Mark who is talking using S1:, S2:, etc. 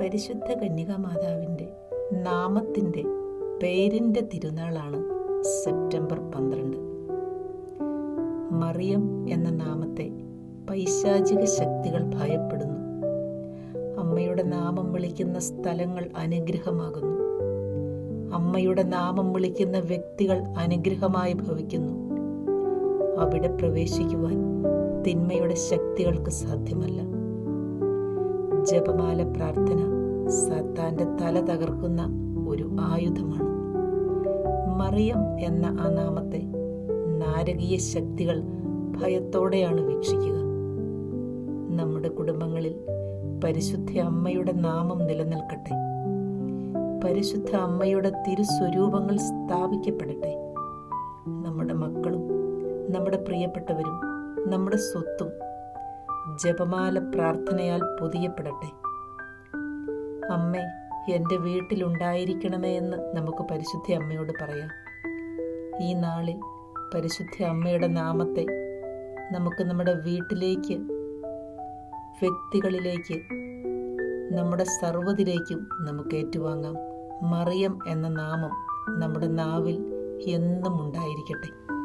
S1: പരിശുദ്ധ കന്യക മാതാവിന്റെ നാമത്തിന്റെ പേരിന്റെ തിരുനാളാണ് സെപ്റ്റംബർ പന്ത്രണ്ട്. മറിയം എന്ന നാമത്തെ പൈശാചിക ശക്തികൾ ഭയപ്പെടുന്നു. അമ്മയുടെ നാമം വിളിക്കുന്ന സ്ഥലങ്ങൾ അനുഗ്രഹമാകുന്നു. അമ്മയുടെ നാമം വിളിക്കുന്ന വ്യക്തികൾ അനുഗ്രഹമായി ഭവിക്കുന്നു. അവിടെ പ്രവേശിക്കുവാൻ തിന്മയുടെ ശക്തികൾക്ക് സാധ്യമല്ല. ജപമാല പ്രാർത്ഥന സത്താന്റെ തല തകർക്കുന്ന ഒരു ആയുധമാണ്. മറിയം എന്ന ആ നാമത്തെ നാരകീയ ശക്തികൾ ഭയത്തോടെയാണ് വീക്ഷിക്കുക. നമ്മുടെ കുടുംബങ്ങളിൽ പരിശുദ്ധ അമ്മയുടെ നാമം നിലനിൽക്കട്ടെ. പരിശുദ്ധ അമ്മയുടെ തിരുസ്വരൂപങ്ങൾ സ്ഥാപിക്കപ്പെടട്ടെ. നമ്മുടെ മക്കളും നമ്മുടെ പ്രിയപ്പെട്ടവരും നമ്മുടെ സ്വത്തും ജപമാല പ്രാർത്ഥനയാൽ പൊതിയപ്പെടട്ടെ. അമ്മേ എന്റെ വീട്ടിലുണ്ടായിരിക്കണമേ എന്ന് നമുക്ക് പരിശുദ്ധ അമ്മയോട് പറയാം. ഈ നാളിൽ പരിശുദ്ധ അമ്മയുടെ നാമത്തെ നമുക്ക് നമ്മുടെ വീട്ടിലേക്ക് വ്യക്തികളിലേക്ക് നമ്മുടെ സർവതിലേക്കും നമുക്ക് ഏറ്റുവാങ്ങാം. മറിയം എന്ന നാമം നമ്മുടെ നാവിൽ എന്നും ഉണ്ടായിരിക്കട്ടെ.